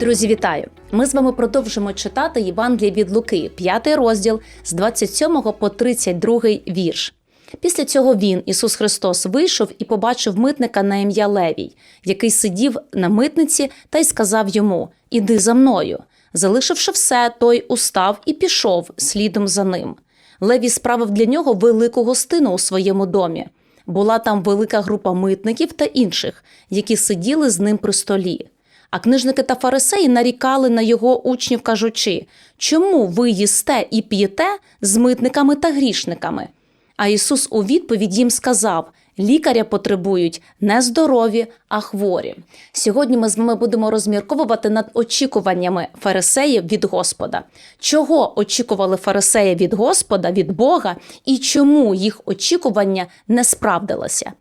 Друзі, вітаю! Ми з вами продовжимо читати Євангеліє від Луки, 5 розділ з 27 по 32 вірш. Після цього він, Ісус Христос, вийшов і побачив митника на ім'я Левій, який сидів на митниці та й сказав йому: Іди за мною. Залишивши все, той устав і пішов слідом за ним. Левій справив для нього велику гостину у своєму домі. Була там велика група митників та інших, які сиділи з ним при столі. А книжники та фарисеї нарікали на його учнів, кажучи, чому ви їсте і п'єте з митниками та грішниками? А Ісус у відповідь їм сказав: лікаря потребують не здорові, а хворі. Сьогодні ми з вами будемо розмірковувати над очікуваннями фарисеїв від Господа. Чого очікували фарисеї від Господа, від Бога, і чому їх очікування не справдилося?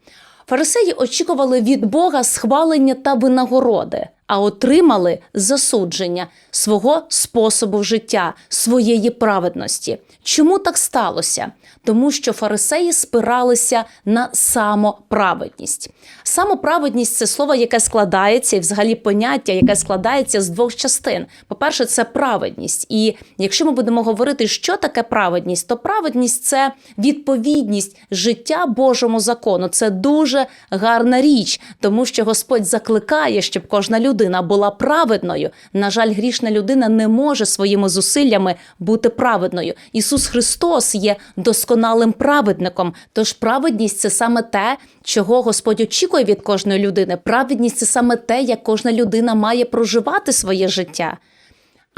Фарисеї очікували від Бога схвалення та винагороди, а отримали засудження свого способу життя, своєї праведності. Чому так сталося? Тому що фарисеї спиралися на самоправедність. Самоправедність це слово, яке складається, і взагалі поняття, яке складається з двох частин. По-перше, це праведність. І якщо ми будемо говорити, що таке праведність, то праведність це відповідність життя Божому закону. Це дуже гарна річ, тому що Господь закликає, щоб кожна людина була праведною. На жаль, грішна людина не може своїми зусиллями бути праведною. Ісус Христос є досконалим праведником. Тож праведність це саме те, чого Господь очікує від кожної людини. Праведність це саме те, як кожна людина має проживати своє життя.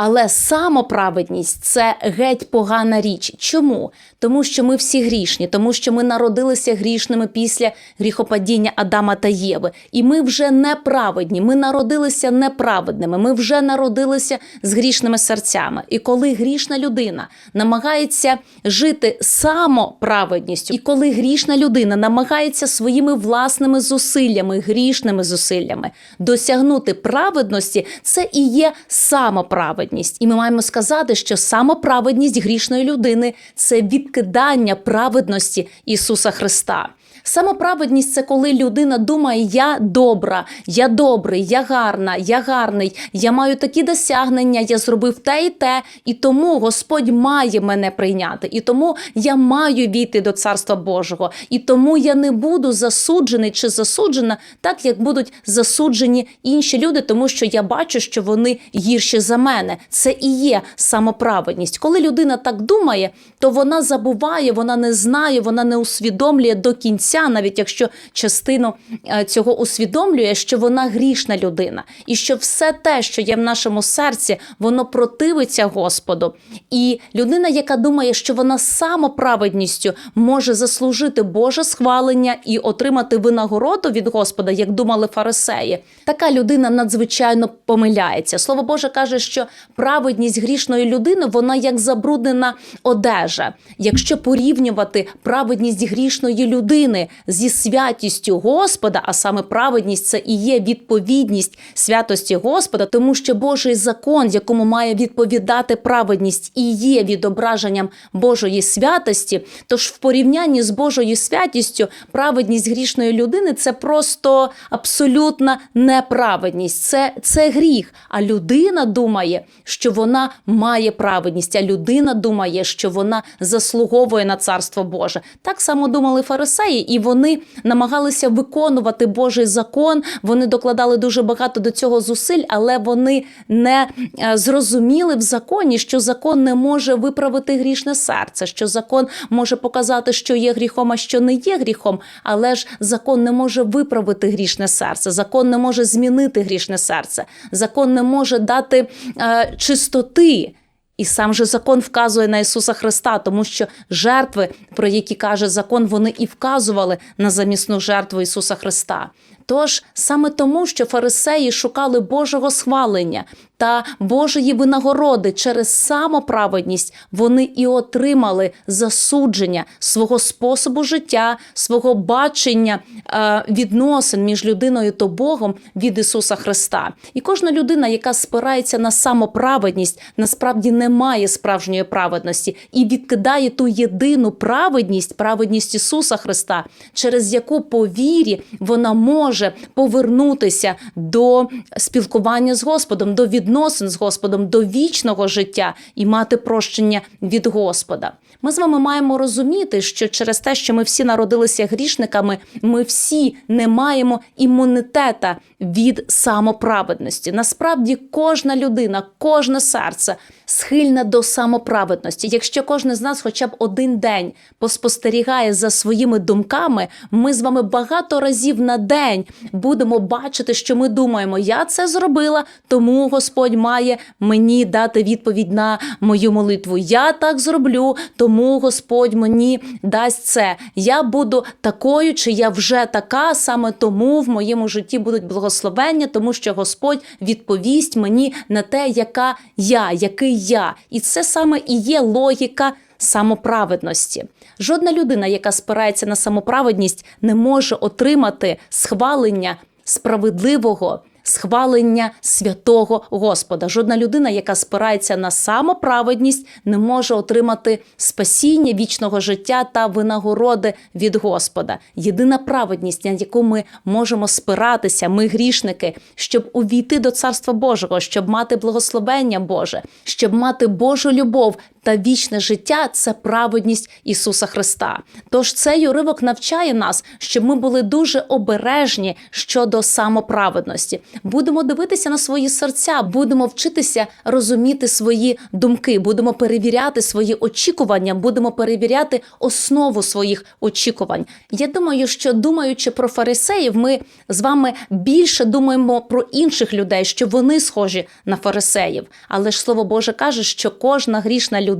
Але самоправедність це геть погана річ. Чому? Тому що ми всі грішні, тому що ми народилися грішними після гріхопадіння Адама та Єви. І ми вже неправедні. Ми народилися неправедними. Ми вже народилися з грішними серцями. І коли грішна людина намагається жити самоправедністю, і коли грішна людина намагається своїми власними зусиллями, грішними зусиллями досягнути праведності, це і є самоправедність. І ми маємо сказати, що самоправедність грішної людини це відкидання праведності Ісуса Христа. Самоправедність це коли людина думає, я добра, я добрий, я гарна, я гарний, я маю такі досягнення, я зробив те і те, і тому Господь має мене прийняти, і тому я маю війти до Царства Божого, і тому я не буду засуджений чи засуджена, так як будуть засуджені інші люди, тому що я бачу, що вони гірші за мене. Це і є самоправедність. Коли людина так думає, то вона забуває, вона не знає, вона не усвідомлює до кінця, навіть якщо частину е, цього усвідомлює, що вона грішна людина, і що все те, що є в нашому серці, воно противиться Господу. І людина, яка думає, що вона самоправедністю може заслужити Боже схвалення і отримати винагороду від Господа, як думали фарисеї, така людина надзвичайно помиляється. Слово Боже каже, що праведність грішної людини вона як забруднена одежа. Якщо порівнювати праведність грішної людини зі святістю Господа, а саме праведність це і є відповідність святості Господа, тому що Божий закон, якому має відповідати праведність, і є відображенням Божої святості. Тож в порівнянні з Божою святістю праведність грішної людини це просто абсолютна неправедність, це, це гріх. А людина думає, що вона має праведність, а людина думає, що вона заслуговує на царство Боже. Так само думали фарисеї, і вони намагалися виконувати Божий закон. Вони докладали дуже багато до цього зусиль, але вони не е, зрозуміли в законі, що закон не може виправити грішне серце, що закон може показати, що є гріхом, а що не є гріхом. Але ж закон не може виправити грішне серце, закон не може змінити грішне серце, закон не може дати е, чистоти. І сам же закон вказує на Ісуса Христа, тому що жертви, про які каже закон, вони і вказували на замісну жертву Ісуса Христа. Тож саме тому, що фарисеї шукали Божого схвалення та Божої винагороди через самоправедність, вони і отримали засудження свого способу життя, свого бачення е, відносин між людиною та Богом від Ісуса Христа. І кожна людина, яка спирається на самоправедність, насправді не має справжньої праведності і відкидає ту єдину праведність, праведність Ісуса Христа, через яку по вірі вона може повернутися до спілкування з Господом, до відносин відносин з Господом, до вічного життя і мати прощення від Господа. Ми з вами маємо розуміти, що через те, що ми всі народилися грішниками, ми всі не маємо імунітета від самоправедності. Насправді, кожна людина, кожне серце схильне до самоправедності. Якщо кожен з нас, хоча б один день, поспостерігає за своїми думками, ми з вами багато разів на день будемо бачити, що ми думаємо, я це зробила, тому Господь має мені дати відповідь на мою молитву. Я так зроблю, тому Господь мені дасть це. Я буду такою, чи я вже така, саме тому в моєму житті будуть благословення, тому що Господь відповість мені на те, яка я, який я. І це саме і є логіка. Самоправедності. Жодна людина, яка спирається на самоправедність, не може отримати схвалення справедливого, схвалення святого Господа. Жодна людина, яка спирається на самоправедність, не може отримати спасіння вічного життя та винагороди від Господа. Єдина праведність, на яку ми можемо спиратися, ми грішники, щоб увійти до Царства Божого, щоб мати благословення Боже, щоб мати Божу любов. Та вічне життя це праведність Ісуса Христа. Тож цей уривок навчає нас, щоб ми були дуже обережні щодо самоправедності. Будемо дивитися на свої серця, будемо вчитися розуміти свої думки, будемо перевіряти свої очікування, будемо перевіряти основу своїх очікувань. Я думаю, що думаючи про фарисеїв, ми з вами більше думаємо про інших людей, що вони схожі на фарисеїв. Але ж слово Боже каже, що кожна грішна людина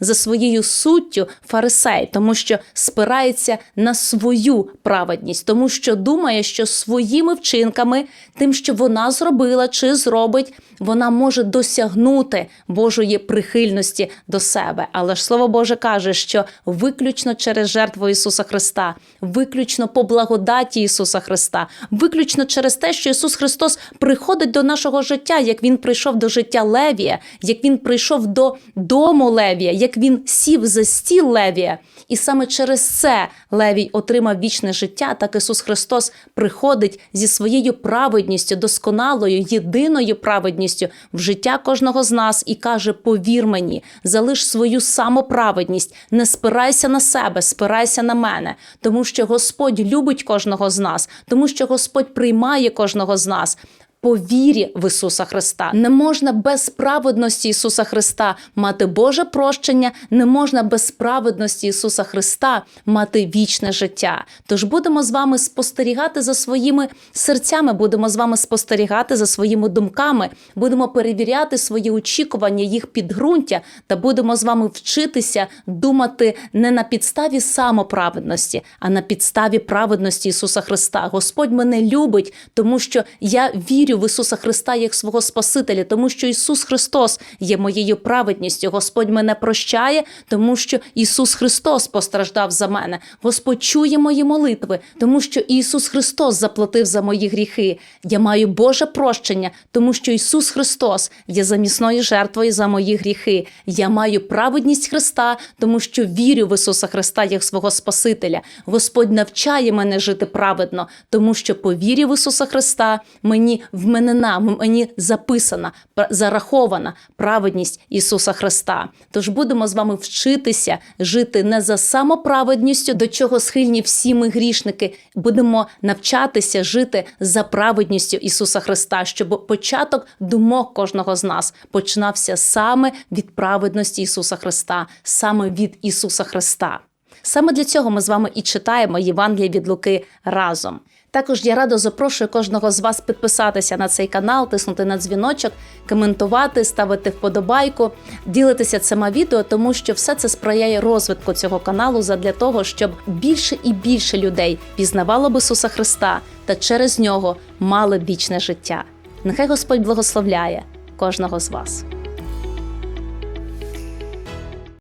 за своєю суттю фарисей, тому що спирається на свою праведність, тому що думає, що своїми вчинками, тим, що вона зробила чи зробить, вона може досягнути Божої прихильності до себе. Але ж слово Боже каже, що виключно через жертву Ісуса Христа, виключно по благодаті Ісуса Христа, виключно через те, що Ісус Христос приходить до нашого життя, як Він прийшов до життя Левія, як Він прийшов до дому Левія, як Він сів за стіл Левія. І саме через це Левій отримав вічне життя. Так Ісус Христос приходить зі своєю праведністю, досконалою, єдиною праведністю в життя кожного з нас і каже: Повір мені, залиш свою самоправедність, не спирайся на себе, спирайся на мене, тому що Господь любить кожного з нас, тому що Господь приймає кожного з нас по вірі в Ісуса Христа. Не можна без праведності Ісуса Христа мати Боже прощення, не можна без праведності Ісуса Христа мати вічне життя. Тож будемо з вами спостерігати за своїми серцями, будемо з вами спостерігати за своїми думками, будемо перевіряти свої очікування, їх підґрунтя, та будемо з вами вчитися думати не на підставі самоправедності, а на підставі праведності Ісуса Христа. Господь мене любить, тому що я вірю в Ісуса Христа як свого Спасителя, тому що Ісус Христос є моєю праведністю. Господь мене прощає, тому що Ісус Христос постраждав за мене. Господь чує мої молитви, тому що Ісус Христос заплатив за мої гріхи. Я маю Боже прощення, тому що Ісус Христос є замісною жертвою за мої гріхи. Я маю праведність Христа, тому що вірю в Ісуса Христа як свого Спасителя. Господь навчає мене жити праведно, тому що по вірі в Ісуса Христа мені вменена, мені записана, зарахована праведність Ісуса Христа. Тож будемо з вами вчитися жити не за самоправедністю, до чого схильні всі ми грішники. Будемо навчатися жити за праведністю Ісуса Христа, щоб початок думок кожного з нас починався саме від праведності Ісуса Христа, саме від Ісуса Христа. Саме для цього ми з вами і читаємо Євангеліє від Луки разом. Також я радо запрошую кожного з вас підписатися на цей канал, тиснути на дзвіночок, коментувати, ставити вподобайку, ділитися цими відео, тому що все це сприяє розвитку цього каналу задля того, щоб більше і більше людей пізнавало б Ісуса Христа та через нього мали вічне життя. Нехай Господь благословляє кожного з вас.